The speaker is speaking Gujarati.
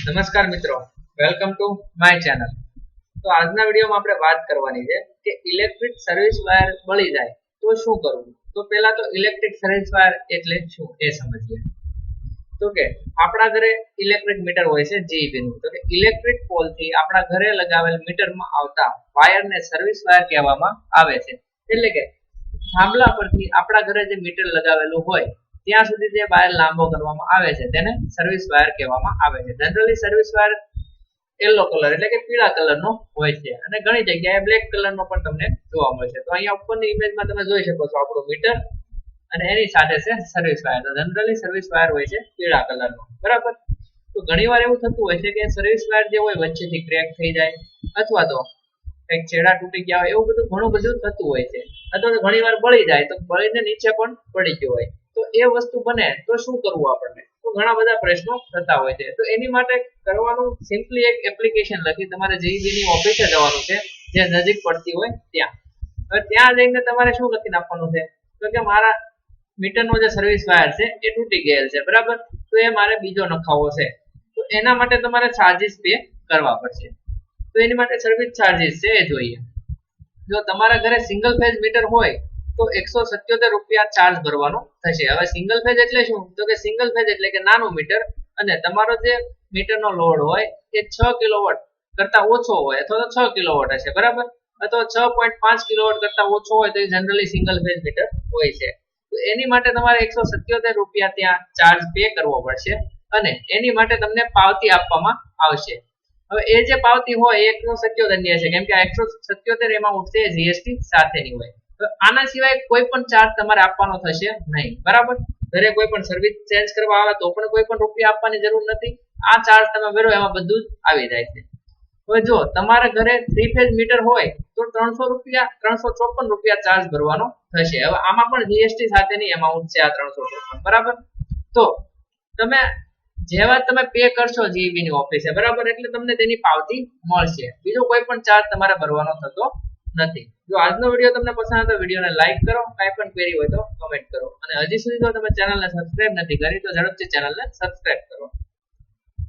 નમસ્કાર મિત્રો. વેલકમ ટુ માય ચેનલ તો આજના વિડીયોમાં આપણે વાત કરવાની છે કે ઇલેક્ટ્રિક સર્વિસ વાયર બળી જાય તો શું કરવું? તો પહેલા તો ઇલેક્ટ્રિક સર્વિસ વાયર એટલે શું એ સમજીએ. તો કે આપણા ઘરે ઇલેક્ટ્રિક મીટર હોય છે જીઈબી નું. તો કે ઇલેક્ટ્રિક પોલથી આપણા ઘરે લગાવેલ મીટરમાં આવતા વાયરને સર્વિસ વાયર કહેવામાં આવે છે. એટલે કે થાંભલા પરથી આપણા ઘરે જે મીટર લગાવેલું હોય ત્યાં સુધી જે વાયર લાંબો કરવામાં આવે છે, તેને સર્વિસ વાયર કહેવામાં આવે છે. Generally service wire yellow colour એટલે કે પીળા કલરનો હોય છે. અને ઘણી જગ્યાએ બ્લેક કલરનો પણ તમને જોવા મળે છે. તો અહીંયા ઉપરની ઇમેજમાં તમે જોઈ શકો છો આપણું મીટર અને એની સાથે છે સર્વિસ વાયર તો જનરલી સર્વિસ વાયર હોય છે પીળા કલરનો બરાબર? તો ઘણીવાર એવું થતું હોય છે કે સર્વિસ વાયર જે હોય વચ્ચેથી ક્રેક થઈ જાય અથવા તો કંઈક છેડા તૂટી ગયા હોય, એવું બધું ઘણું બધું થતું હોય છે. અથવા તો ઘણીવાર બળી જાય તો બળીને નીચે પણ પડી ગયું હોય. એ વસ્તુ બને તો શું કરવું આપણને? તો ઘણા બધા પ્રશ્નો થતા હોય છે. તો એની માટે કરવાનું સિમ્પલી એક એપ્લિકેશન લખી તમારે JEB ની ઓફિસે જવાનું છે, જે નજીક પડતી હોય ત્યાં. હવે ત્યાં જઈને તમારે શું લખી નાખવાનું છે? તો કે મારા મીટરનો જે સર્વિસ વાયર છે, એ તૂટી ગયેલ છે, બરાબર? તો એ મારે બીજો નખાવો છે. તો એના માટે તમારે ચાર્જિસ પે કરવા પડશે. તો એની માટે સર્વિસ ચાર્જિસ છે એ જોઈએ. જો તમારા ઘરે સિંગલ ફેઝ મીટર હોય તો એકસો સત્યોતેર રૂપિયા ચાર્જ ભરવાનો થશે. હવે સિંગલ ફેઝ એટલે શું? તો કે સિંગલ ફેઝ એટલે કે નાનું મીટર અને તમારો જે મીટરનો લોડ હોય એ છ કિલોવોટ કરતા ઓછો હોય અથવા તો છ કિલોવોટ હશે. બરાબર? અથવા છ પોઈન્ટ પાંચ કિલોવોટ કરતા ઓછો હોય તો એ જનરલી સિંગલ ફેઝ મીટર હોય છે. તો એની માટે તમારે એકસો સત્યોતેર રૂપિયા ત્યાં ચાર્જ પે કરવો પડશે અને એની માટે તમને પાવતી આપવામાં આવશે. હવે એ જે પાવતી હોય એકસો સત્યોતેરની હશે. કેમ કે એકસો સત્યોતેર એમાં ઉઠશે જીએસટી સાથેની હોય. આના સિવાય કોઈ પણ ચાર્જ તમારે આપવાનો થશે નહીં. બરાબર? ઘરે કોઈ પણ સર્વિસ ચેન્જ કરવા આવે તો પણ કોઈ પણ રૂપિયા આપવાની જરૂર નથી. આ ચાર્જ તમે ભરો, એમાં બધું જ આવી જાય છે. હવે જો તમારા ઘરે થ્રી ફેઝ મીટર હોય તો ત્રણસો રૂપિયા, ત્રણસો ચોપન રૂપિયા ચાર્જ ભરવાનો થશે. હવે આમાં પણ જીએસટી સાથેની એમાઉન્ટ છે આ ત્રણસો ચોપન. બરાબર? તો તમે જેવા તમે પે કરશો જીઈબી ની ઓફિસે બરાબર? એટલે તમને તેની પાવતી મળશે. બીજો કોઈ પણ ચાર્જ તમારે ભરવાનો થતો નથી. જો આજનો વીડિયો તમને પસંદ આવે તો વિડીયોને લાઈક કરો, કાંઈ પણ ક્વેરી હોય તો કમેન્ટ કરો. અને હજી સુધી જો તમે ચેનલને સબસ્ક્રાઇબ નથી કરી, તો ઝડપથી ચેનલને સબસ્ક્રાઇબ કરો.